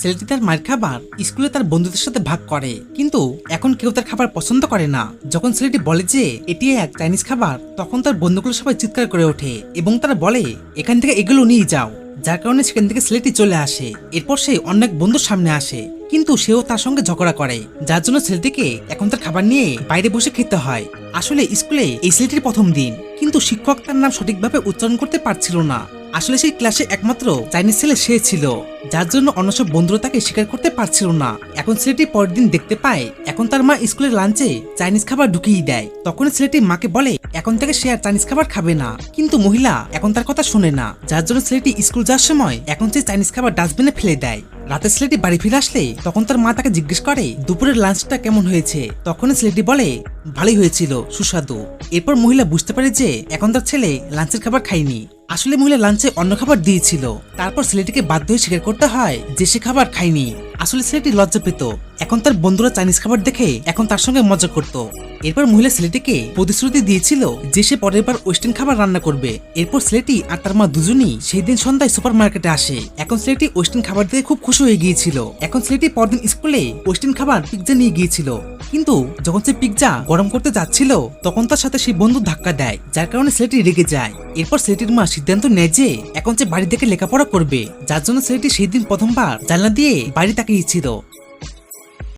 ছেলেটি তার মায়ের খাবার স্কুলে তার বন্ধুদের সাথে ভাগ করে। কিন্তু এখন কেউ তার খাবার পছন্দ করে না। যখন ছেলেটি বলে যে এটি এক চাইনিজ খাবার, তখন তার বন্ধুগুলো সবাই চিৎকার করে ওঠে এবং তারা বলে, এখান থেকে এগুলো নিয়ে যাও। যার কারণে সেখান থেকে ছেলেটি চলে আসে। এরপর সে অনেক বন্ধুর সামনে আসে। কিন্তু সেও তার সঙ্গে ঝগড়া করে, যার জন্য ছেলেটিকে এখন তার খাবার নিয়ে বাইরে বসে খেতে হয়। আসলে স্কুলে এই ছেলেটির প্রথম দিন, কিন্তু শিক্ষক তার নাম সঠিকভাবে উচ্চারণ করতে পারছিল না। আসলে সেই ক্লাসে একমাত্র চাইনিজ ছেলে সে ছিল, যার জন্য অন্য সব বন্ধুরা তাকে স্বীকার করতে পারছিল না। এখন ছেলেটি পরের দিন দেখতে পায়, এখন তার মা স্কুলের লাঞ্চে চাইনিজ খাবার ঢুকিয়ে দেয়। তখন ছেলেটি মাকে বলে, এখন থেকে সে আর চাইনিজ খাবার খাবে না। কিন্তু মহিলা এখন তার কথা শুনে না, যার জন্য ছেলেটি স্কুল যাওয়ার সময় এখন সে চাইনিজ খাবার ডাস্টবিনে ফেলে দেয়। রাতে ছেলেটি বাড়ি ফিরে আসলে তখন তার মা তাকে জিজ্ঞেস করে, দুপুরের লাঞ্চটা কেমন হয়েছে? তখন ছেলেটি বলে, ভালোই হয়েছিল, সুস্বাদু। এরপর মহিলা বুঝতে পারে যে এখন তার ছেলে লাঞ্চের খাবার খায়নি। আসলে মহিলা লাঞ্চে অন্য খাবার দিয়েছিল। তারপর ছেলেটিকে বাধ্য হয়ে স্বীকার করতে হয় যে সে খাবার খায়নি। আসলে ছেলেটি লজ্জা পেত এখন তার বন্ধুরা চাইনিজ খাবার দেখে এখন তার সঙ্গে মজা করত। এরপর মহিলা ছেলেটিকে প্রতিশ্রুতি দিয়েছিল যে সে পরের বার ওয়েস্টার্ন খাবার রান্না করবে। এরপর ছেলেটি আর তার মা দুজনই সেই দিন সন্ধ্যায় সুপার মার্কেটে আসে। এখন ছেলেটি ওয়েস্টার্ন খাবার দিয়ে খুব খুশি হয়ে গিয়েছিল। এখন ছেলেটি পরদিন স্কুলে ওয়েস্টার্ন খাবার পিৎজা নিয়ে গিয়েছিল। কিন্তু যখন সে পিৎজা গরম করতে যাচ্ছিল, তখন তার সাথে সেই বন্ধু ধাক্কা দেয়, যার কারণে ছেলেটি রেগে যায়। এরপর ছেলেটির মা সিদ্ধান্ত নেয় যে, এখন সে বাড়ি থেকে লেখাপড়া করবে, যার জন্য ছেলেটি সেই দিন প্রথমবার জানলা দিয়ে বাড়ি তাকিয়েছিল